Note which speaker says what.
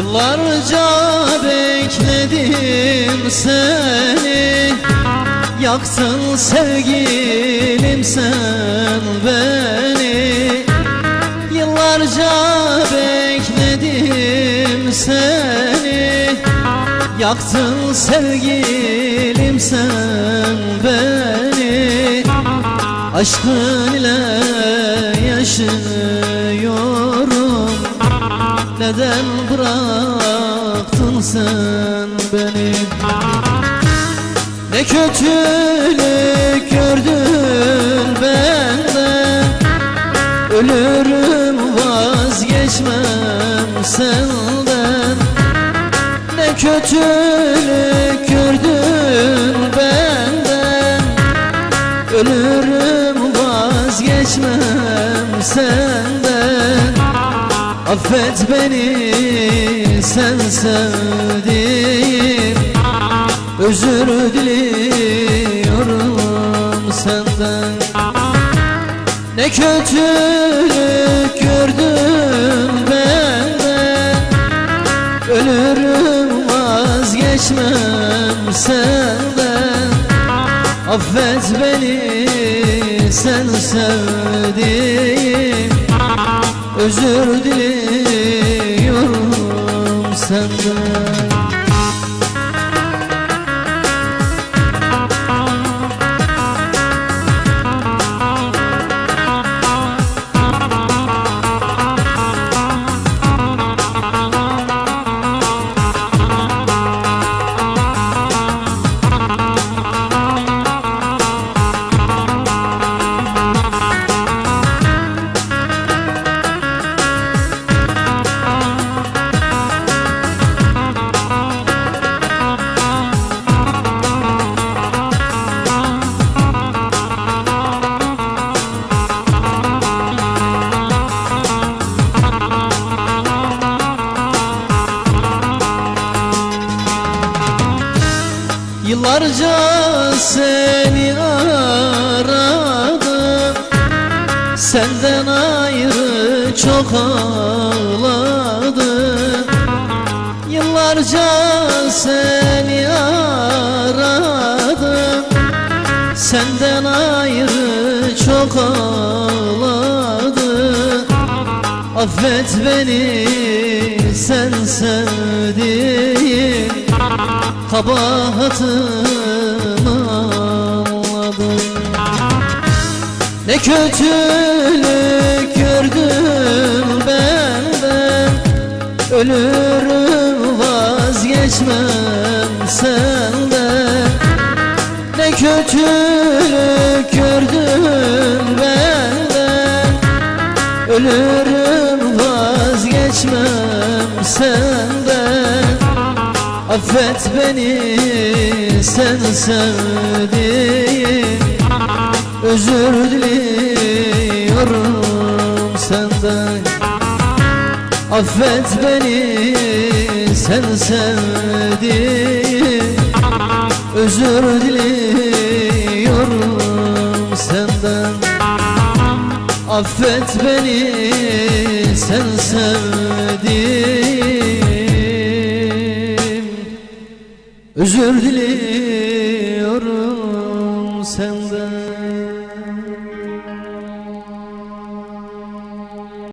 Speaker 1: Yıllarca bekledim seni. Yaktın sevgilim sen beni. Yıllarca bekledim seni. Yaktın sevgilim sen beni. Aşkın ile yaşıyorum bıraktın sen beni. Ne kötülük gördün benden. Ölürüm vazgeçmem senden. Ne kötülük Affet beni sen sevdim Özür diliyorum senden. Ne kötülük gördüm benden. Ölürüm vazgeçmem senden. Affet beni sen sevdim Özür diliyorum senden Yıllarca seni aradım. Senden ayrı çok ağladım. Yıllarca seni aradım. Senden ayrı çok ağladım. Affet beni sen sevdiğim kabahatımı anladım. Ne kötülük gördüm benden. Ölürüm vazgeçmem senden. Ne kötülük gördüm benden. Ölürüm vazgeçmem senden Affet beni sen sevdiğim. Özür diliyorum senden. Affet beni sen sevdiğim. Özür diliyorum senden. Affet beni sen sevdiğim Özür diliyorum.